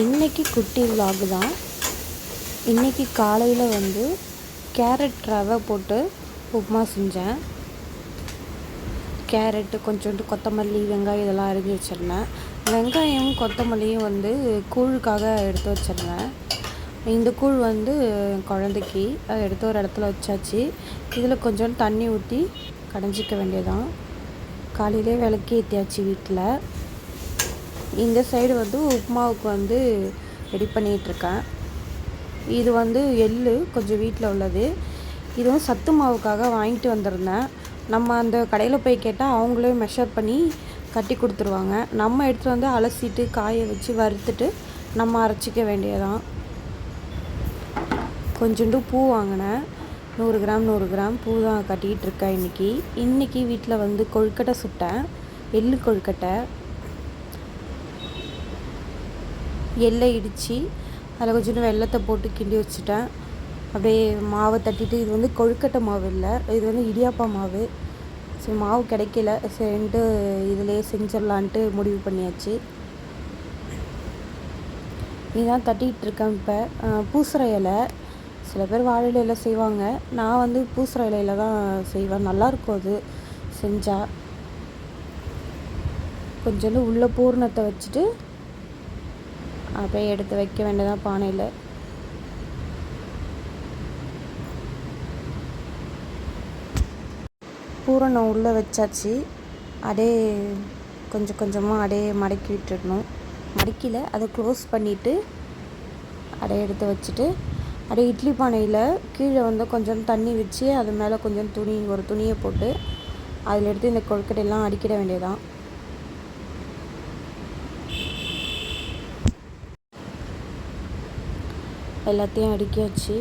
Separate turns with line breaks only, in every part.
இன்னைக்கு குட்டி விலாகு தான். இன்னைக்கு காலையில் வந்து கேரட் ரவை போட்டு உப்புமா செஞ்சேன். கேரட்டு கொஞ்சோண்டு கொத்தமல்லி வெங்காயம் இதெல்லாம் அரிஞ்சு வச்சிருந்தேன். வெங்காயம் கொத்தமல்லியும் வந்து கூழுக்காக எடுத்து வச்சிருந்தேன். இந்த கூழ் வந்து குழந்தைக்கு அதை எடுத்து ஒரு இடத்துல வச்சாச்சு. இதில் கொஞ்சோண்டு தண்ணி ஊற்றி கடைஞ்சிக்க வேண்டியதான் காலையிலே விளக்கி ஏற்றியாச்சு வீட்டில் இந்த சைடு வந்து உப்புமாவுக்கு வந்து ரெடி பண்ணிகிட்ருக்கேன் இது வந்து எள்ளு கொஞ்சம் வீட்டில் உள்ளது. இதுவும் சத்து மாவுக்காக வாங்கிட்டு வந்திருந்தேன். நம்ம அந்த கடையில் போய் கேட்டால் அவங்களே மெஷர் பண்ணி கட்டி கொடுத்துருவாங்க. நம்ம எடுத்துகிட்டு வந்து அலசிட்டு காய வச்சு வறுத்துட்டு நம்ம அரைச்சிக்க வேண்டியதான் கொஞ்சோண்டு பூ வாங்கினேன். நூறு கிராம் நூறு கிராம் பூ தான் கட்டிகிட்டு இருக்கேன் இன்றைக்கி இன்றைக்கி வீட்டில் வந்து கொழுக்கட்டை சுட்டேன். எள்ளு கொழுக்கட்டை. எள்ளை இடித்து அதில் கொஞ்சோண்டு வெள்ளத்தை போட்டு கிண்டி வச்சுட்டேன். அப்படியே மாவை தட்டிட்டு இது வந்து கொழுக்கட்டை மாவு இல்லை இது வந்து இடியாப்பா மாவு. சரி மாவு கிடைக்கல. சரின்ட்டு இதிலே செஞ்சிடலான்ட்டு முடிவு பண்ணியாச்சு. இதுதான் தட்டிகிட்டு இருக்கேன் இப்போ. பூசற இலை. சில பேர் வாழை இலையில செய்வாங்க. நான் வந்து பூசற இலையில தான் செய்வேன். நல்லாயிருக்கும் அது. செஞ்சால் கொஞ்சோண்டு உள்ள பூர்ணத்தை வச்சுட்டு அப்படியே எடுத்து வைக்க வேண்டியதான் பானையில். பூரணம் உள்ளே வச்சாச்சு. அப்படியே கொஞ்சம் கொஞ்சமாக அப்படியே மடக்கி விட்டுடணும் மடக்கியில் அதை க்ளோஸ் பண்ணிவிட்டு அப்படியே எடுத்து வச்சுட்டு அப்படியே இட்லி பானையில் கீழே வந்து கொஞ்சம் தண்ணி வச்சு அது மேலே கொஞ்சம் துணி ஒரு துணியை போட்டு அதில் எடுத்து இந்த கொழுக்கட்டையெல்லாம் அடிக்கிட வேண்டியதான் எல்லாத்தையும் அடுக்கியாச்சு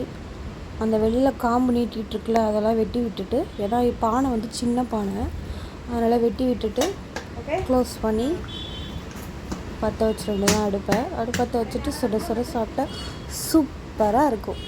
அந்த வெளியில் காம்பு நீட்டிகிட்டு இருக்குல்ல அதெல்லாம் வெட்டி விட்டுட்டு ஏன்னா பானை வந்து சின்ன பானை அதனால் வெட்டி விட்டுட்டு க்ளோஸ் பண்ணி பற்ற வச்சிட வேண்டியதான் அடுப்பை. அடுப்பத்தை வச்சுட்டு சுட சுட சாப்பிட்டா சூப்பராக இருக்கும்.